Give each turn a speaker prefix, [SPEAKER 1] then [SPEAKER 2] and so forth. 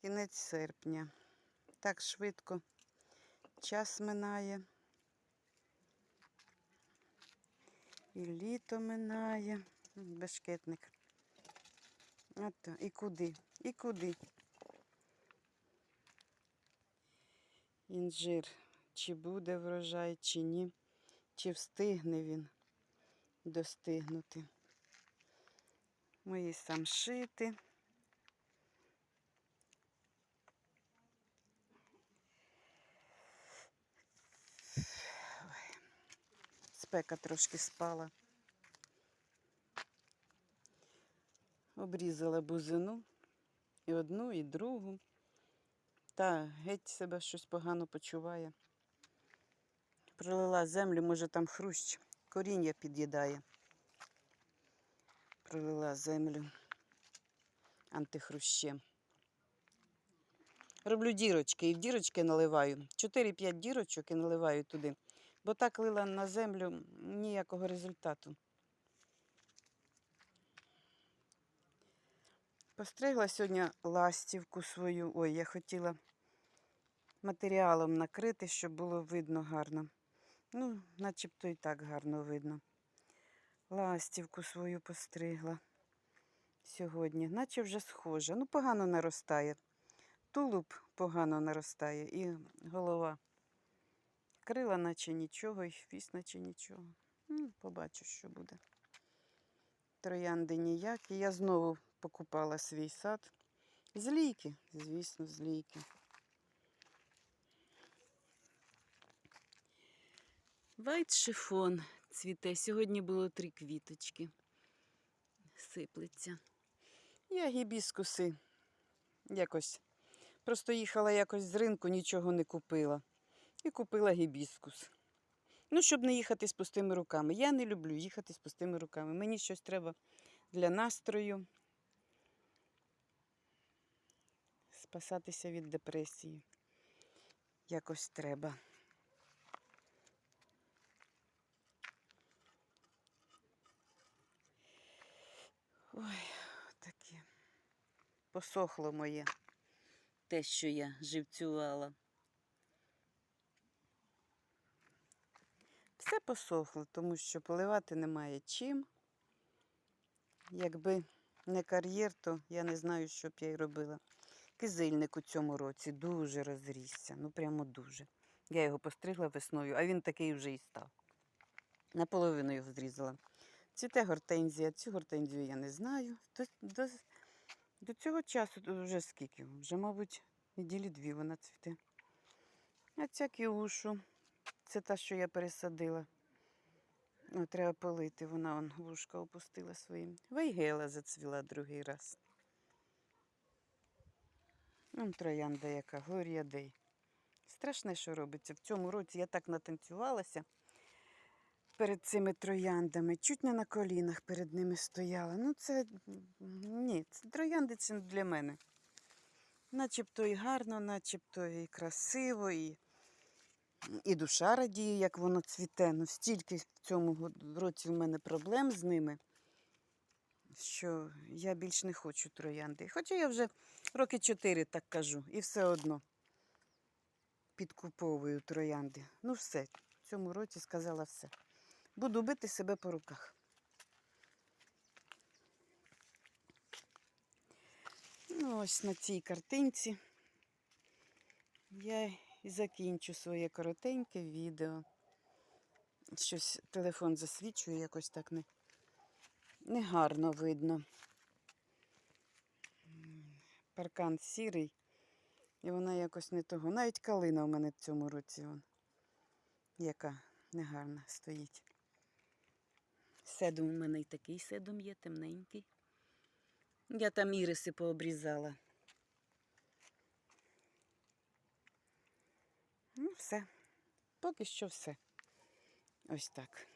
[SPEAKER 1] Кінець серпня. Так швидко час минає. І літо минає. Бешкетник. Ото. І куди? І куди? Інжир. Чи буде врожай, чи ні. Чи встигне він достигнути. Мої самшити. Спека трошки спала. Обрізала бузину і одну, і другу. Та геть себе щось погано почуває. Пролила землю, може там хрущ, коріння під'їдає. Пролила землю антихрущем. Роблю дірочки і в дірочки наливаю. 4-5 дірочок і наливаю туди. Бо так лила на землю ніякого результату. Постригла сьогодні ластівку свою. Ой, я хотіла матеріалом накрити, щоб було видно гарно. Ну, начебто і так гарно видно. Ластівку свою постригла сьогодні, наче вже схожа. Ну, погано наростає. Тулуб погано наростає і голова. Крила, наче нічого, і хвіст, наче нічого. Ну, побачу, що буде. Троянди ніякі. Я знову покупала свій сад. З лійки, звісно, з лійки. Вайт шифон цвіте. Сьогодні було три квіточки. Сиплеться. Я гібіскуси якось. Просто їхала якось з ринку, нічого не купила. І купила гібіскус. Ну, щоб не їхати з пустими руками. Я не люблю їхати з пустими руками. Мені щось треба для настрою. Спасатися від депресії. Якось треба. Ой, таке. Посохло моє те, що я живцювала. Все посохло, тому що поливати немає чим. Якби не кар'єр, то я не знаю, що б я й робила. Кизильник у цьому році дуже розрісся, ну прямо дуже. Я його постригла весною, а він такий вже і став. Наполовину його зрізала. Цвіте гортензія. Цю гортензію я не знаю. До, до, до цього часу вже скільки? Вже, мабуть, неділі дві вона цвіте. А ця кіушу, це та, що я пересадила. О, треба полити, вона он вушка опустила своїм. Вейгела зацвіла другий раз. Вон троянда яка, горіадей. Страшне, що робиться. В цьому році я так натанцювалася перед цими трояндами. Чуть не на колінах перед ними стояла. Ну, це ні, це троянди це для мене. Начебто і гарно, начебто і красиво, і, і душа радіє, як воно цвіте. Ну, стільки в цьому році в мене проблем з ними, що я більш не хочу троянди. Хоча я вже роки чотири так кажу, і все одно підкуповую троянди. Ну, все, в цьому році сказала все. Буду бити себе по руках. Ну, ось на цій картинці я і закінчу своє коротеньке відео. Щось телефон засвічує, якось так не, не гарно видно. Паркан сірий, і вона якось не того. Навіть калина у мене в цьому році, вон, яка негарна стоїть. Седум у мене і такий седум є, темненький. Я там іриси пообрізала. Ну, все. Поки що все. Ось так.